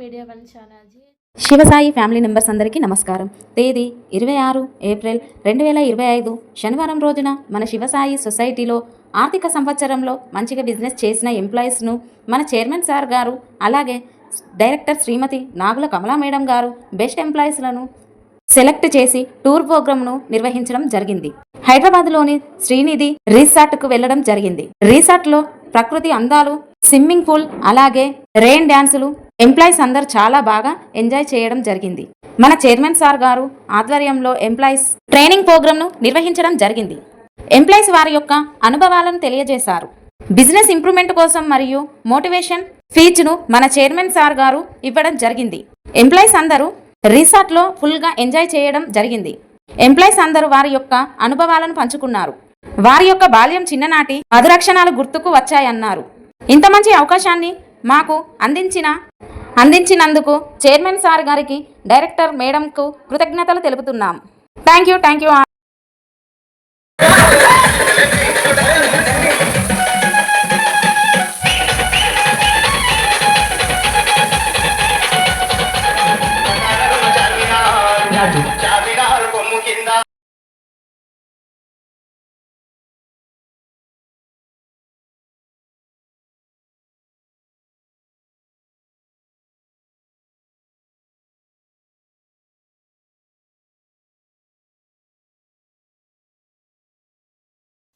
Media one channel Sivasai family members అందరికీ నమస్కారం. తేదీ ఇరవై ఆరు ఏప్రిల్ రెండు వేల ఇరవై ఐదు శనివారం రోజున మన శివసాయి సొసైటీలో ఆర్థిక సంవత్సరంలో మంచిగా బిజినెస్ చేసిన ఎంప్లాయీస్ను మన చైర్మన్ సార్ గారు అలాగే డైరెక్టర్ శ్రీమతి నాగుల కమలా మేడం గారు బెస్ట్ ఎంప్లాయీస్లను సెలెక్ట్ చేసి టూర్ ప్రోగ్రామ్ను నిర్వహించడం జరిగింది. హైదరాబాద్లోని శ్రీనిధి రీసార్ట్కు వెళ్ళడం జరిగింది. రీసార్ట్లో ప్రకృతి అందాలు స్విమ్మింగ్ పూల్ అలాగే రెయిన్ డ్యాన్సులు ఎంప్లాయీస్ అందరు చాలా బాగా ఎంజాయ్ చేయడం జరిగింది. మన చైర్మన్ సార్ గారు ఆధ్వర్యంలో ఎంప్లాయీస్ ట్రైనింగ్ ప్రోగ్రాంను నిర్వహించడం జరిగింది. ఎంప్లాయీస్ వారి యొక్క అనుభవాలను తెలియజేశారు. బిజినెస్ ఇంప్రూవ్మెంట్ కోసం మరియు మోటివేషన్ స్పీచ్ను మన చైర్మన్ సార్ గారు ఇవ్వడం జరిగింది. ఎంప్లాయీస్ అందరూ రిసార్ట్లో ఫుల్గా ఎంజాయ్ చేయడం జరిగింది. ఎంప్లాయీస్ అందరూ వారి యొక్క అనుభవాలను పంచుకున్నారు. వారి యొక్క బాల్యం చిన్ననాటి మధురక్షణాలు గుర్తుకు వచ్చాయన్నారు. ఇంత మంచి అవకాశాన్ని మాకు అందించిన అందించినందుకు చైర్మన్ సార్ గారికి డైరెక్టర్ మేడంకు కృతజ్ఞతలు తెలుపుతున్నాం. Thank you thank you.